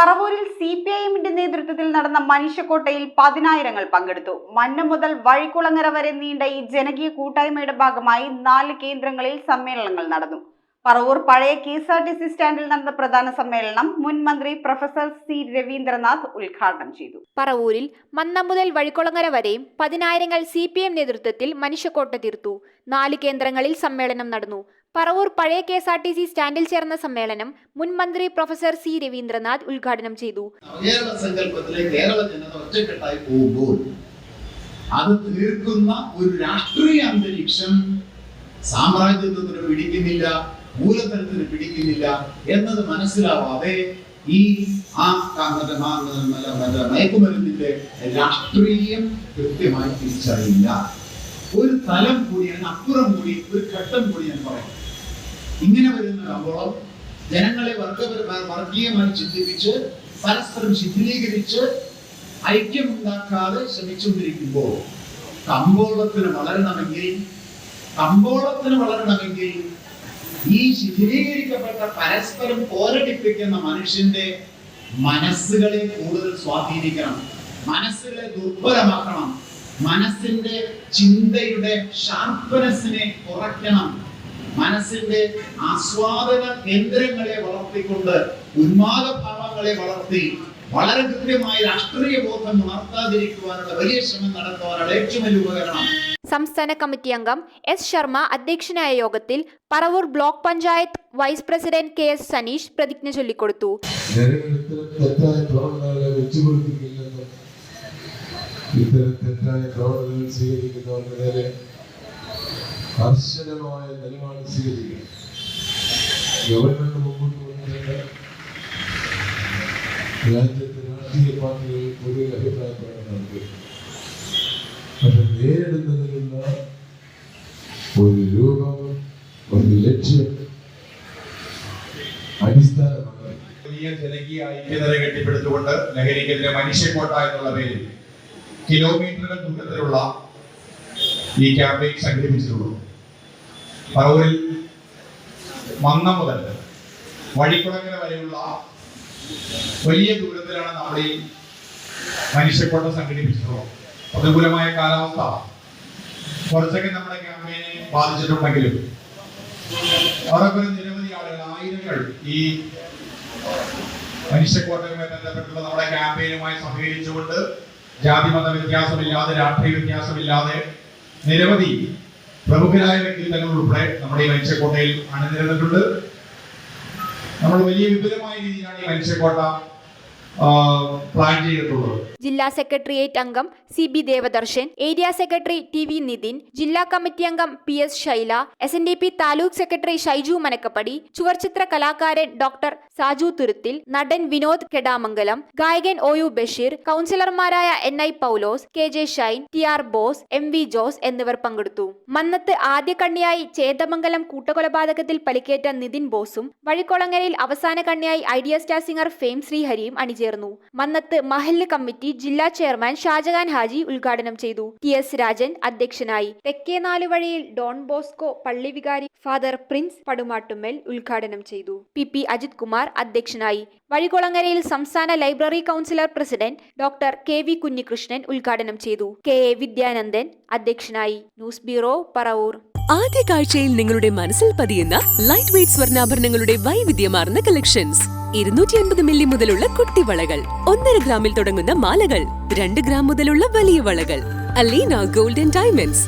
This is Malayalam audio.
പറവൂരിൽ സി പി ഐ എമ്മിന്റെ നേതൃത്വത്തിൽ നടന്ന മനുഷ്യക്കോട്ടയിൽ പതിനായിരങ്ങൾ പങ്കെടുത്തു. മന്നം മുതൽ വഴിക്കുളങ്ങര വരെ നീണ്ട ഈ ജനകീയ കൂട്ടായ്മയുടെ ഭാഗമായി നാല് കേന്ദ്രങ്ങളിൽ സമ്മേളനങ്ങൾ നടന്നു. പറവൂർ പഴയ K S R T C സ്റ്റാൻഡിൽ നടന്ന പ്രധാന സമ്മേളനം മുൻ മന്ത്രി പ്രൊഫസർ സി രവീന്ദ്രനാഥ് ഉദ്ഘാടനം ചെയ്തു. പറവൂരിൽ മന്നം മുതൽ വഴിക്കുളങ്ങര വരെയും പതിനായിരങ്ങൾ സി പി എം നേതൃത്വത്തിൽ മനുഷ്യക്കോട്ട തീർത്തു. നാല് കേന്ദ്രങ്ങളിൽ സമ്മേളനം നടന്നു. പറവൂർ പഴയ K S R T C സ്റ്റാൻഡിൽ ചേർന്ന സമ്മേളനം മുൻ മന്ത്രി പ്രൊഫസർ സി രവീന്ദ്രനാഥ് ഉദ്ഘാടനം ചെയ്തു. സങ്കല്പത്തിലെ കേരള ജനത ഒറ്റക്കെട്ടായി പോകുമ്പോൾ അത് തീർക്കുന്ന ഒരു രാഷ്ട്രീയ അന്തരീക്ഷം സാമ്രാജ്യത്വത്തിന് പിടിക്കുന്നില്ല മൂലധനത്തിന് പിടിക്കുന്നില്ല എന്നത് മനസ്സിലാവാതെ ഈ ആ മറ്റേ മയക്കുമരുന്നിന്റെ രാഷ്ട്രീയം കൃത്യമായി തിരിച്ചറിയില്ല. ഒരു തലം കൂടിയാണ് അപ്പുറം കൂടി ഒരു ഘട്ടം കൂടി ഞാൻ പറയാം. ഇങ്ങനെ വരുന്ന കമ്പോളം ജനങ്ങളെ വർഗ വർഗീയമായി ചിന്തിപ്പിച്ച് പരസ്പരം ശിഥിലീകരിച്ച് ഐക്യമുണ്ടാക്കാതെ ശ്രമിച്ചുകൊണ്ടിരിക്കുമ്പോൾ കമ്പോളത്തിന് വളരണമെങ്കിൽ കമ്പോളത്തിന് വളരണമെങ്കിൽ ഈ ശിഥിലീകരിക്കപ്പെട്ട പരസ്പരം പോരടിപ്പിക്കുന്ന മനുഷ്യന്റെ മനസ്സുകളെ കൂടുതൽ സ്വാധീനിക്കണം. മനസ്സുകളെ ദുർബലമാക്കണം. മനസ്സിന്റെ ചിന്തയുടെ ഷാർപ്പനസിനെ കുറയ്ക്കണം. മനസ്സിന്റെ ആസ്വാദന കേന്ദ്രങ്ങളെ വളർത്തിക്കൊണ്ട് ഉന്മാദഭാവങ്ങളെ വളർത്തി വളരെ കൃത്യമായ രാഷ്ട്രീയ ബോധം ഉണർത്താതിരിക്കുവാനുള്ള വലിയ ശ്രമം നടത്തുവാനുള്ള ഏറ്റവും വലിയ ഉപകരണം. സംസ്ഥാന കമ്മിറ്റി അംഗം എസ് ശർമ്മ അധ്യക്ഷനായ യോഗത്തിൽ Paravur block panchayat vice president K S Saneesh പ്രതിജ്ഞ ചൊല്ലിക്കൊടുത്തു. ഇത്തരം തെറ്റായ പ്രവർത്തനങ്ങൾ സ്വീകരിക്കുന്നവർക്ക് നേരെ കർശനമായ നിലപാട് സ്വീകരിക്കണം. ഗവൺമെന്റ് മുമ്പോട്ട് വന്നിട്ടുണ്ട് രാജ്യത്തെ രാഷ്ട്രീയ പാർട്ടികൾ പൊതുവെ അഭിപ്രായപ്പെടാൻ പ്രകടനമുണ്ട് പക്ഷെ ഒരു രൂപം ഒരു ലക്ഷ്യം അടിസ്ഥാനമാണ് ജനകീയ ഐക്യതയെ കെട്ടിപ്പടുത്തുകൊണ്ട് ലഹരിക്കെതിരെ മനുഷ്യക്കോട്ട എന്നുള്ള പേരിൽ കിലോമീറ്ററുകൾ ദൂരത്തിലുള്ള ഈ ക്യാമ്പയിൻ സംഘടിപ്പിച്ചിട്ടുള്ളൂ. പറവൂരിൽ മന്ന മുതൽ വഴിക്കുളങ്ങര വരെയുള്ള വലിയ ദൂരത്തിലാണ് നമ്മൾ ഈ മനുഷ്യക്കോട്ട സംഘടിപ്പിച്ചിട്ടുള്ളത്. പ്രതികൂലമായ കാലാവസ്ഥ. കുറച്ചൊക്കെ നമ്മുടെ ക്യാമ്പയിനെ ബാധിച്ചിട്ടുണ്ടെങ്കിലും അവരൊക്കെ നിരവധി ആളുകൾ ആയിരങ്ങൾ ഈ മനുഷ്യക്കോട്ടയുമായി ബന്ധപ്പെട്ടുള്ള നമ്മുടെ ക്യാമ്പയിനുമായി സഹകരിച്ചുകൊണ്ട് ജാതി മത വ്യത്യാസമില്ലാതെ രാഷ്ട്രീയ വ്യത്യാസമില്ലാതെ നിരവധി പ്രമുഖരായ വ്യക്തിത്വങ്ങൾ ഉൾപ്പെടെ നമ്മുടെ ഈ മനുഷ്യക്കോട്ടയിൽ അണിനിരന്നിട്ടുണ്ട്. നമ്മൾ വലിയ വിപുലമായ രീതിയിലാണ് ഈ മനുഷ്യക്കോട്ട പ്ലാൻ ചെയ്തിട്ടുള്ളത്. ജില്ലാ സെക്രട്ടേറിയറ്റ് അംഗം C B Devadarshan area secretary T V Nithin ജില്ലാ കമ്മിറ്റി അംഗം P S Shaila S N D P taluk secretary Shaiju Manakkappadi ചുവർചിത്ര കലാകാരൻ ഡോക്ടർ സാജു തുരുത്തിൽ നടൻ വിനോദ് കെടാമംഗലം ഗായകൻ ഒ യു ബഷീർ കൗൺസിലർമാരായ N I Paulose K J Shine T R Bose M V Jose എന്നിവർ പങ്കെടുത്തു. മന്നത്ത് ആദ്യ കണ്ണിയായി ചേതമംഗലം കൂട്ടക്കൊലപാതകത്തിൽ പരിക്കേറ്റ നിതിൻ ബോസും വഴിക്കുളങ്ങരയിൽ അവസാന കണ്ണിയായി ഐഡിയ സ്റ്റാർ സിംഗർ ഫെയിം ശ്രീഹരിയും അണിചേർന്നു. മന്നത്ത് മഹല്ല് കമ്മിറ്റി ജില്ലാ ചെയർമാൻ ഷാജഹാൻ ഹാജി ഉദ്ഘാടനം ചെയ്തു. ടി എസ് രാജൻ അധ്യക്ഷനായി. തെക്കേ നാലുവഴിയിൽ ഡോൺ ബോസ്കോ പള്ളി വികാരി ഫാദർ പ്രിൻസ് പടുമാട്ടുമ്മൽ ഉദ്ഘാടനം ചെയ്തു. പി പി അജിത് കുമാർ അധ്യക്ഷനായി. വഴികുളങ്ങരയിൽ സംസ്ഥാന library councillor president doctor K V Kunhikrishnan ഉദ്ഘാടനം ചെയ്തു. കെ എ വിദ്യാനന്ദൻ അധ്യക്ഷനായി. News bureau Paravur. ആദ്യ കാഴ്ചയിൽ നിങ്ങളുടെ മനസ്സിൽ പതിയുന്ന ലൈറ്റ് വെയ്റ്റ് സ്വർണാഭരണങ്ങളുടെ വൈവിധ്യമാർന്ന കളക്ഷൻസ്. ഇരുന്നൂറ്റി അൻപത് മില്ലി മുതലുള്ള കുട്ടിവളകൾ. ഒന്നര ഗ്രാമിൽ തുടങ്ങുന്ന മാലകൾ. രണ്ട് ഗ്രാം മുതലുള്ള വലിയ വളകൾ. Aleena golden diamonds.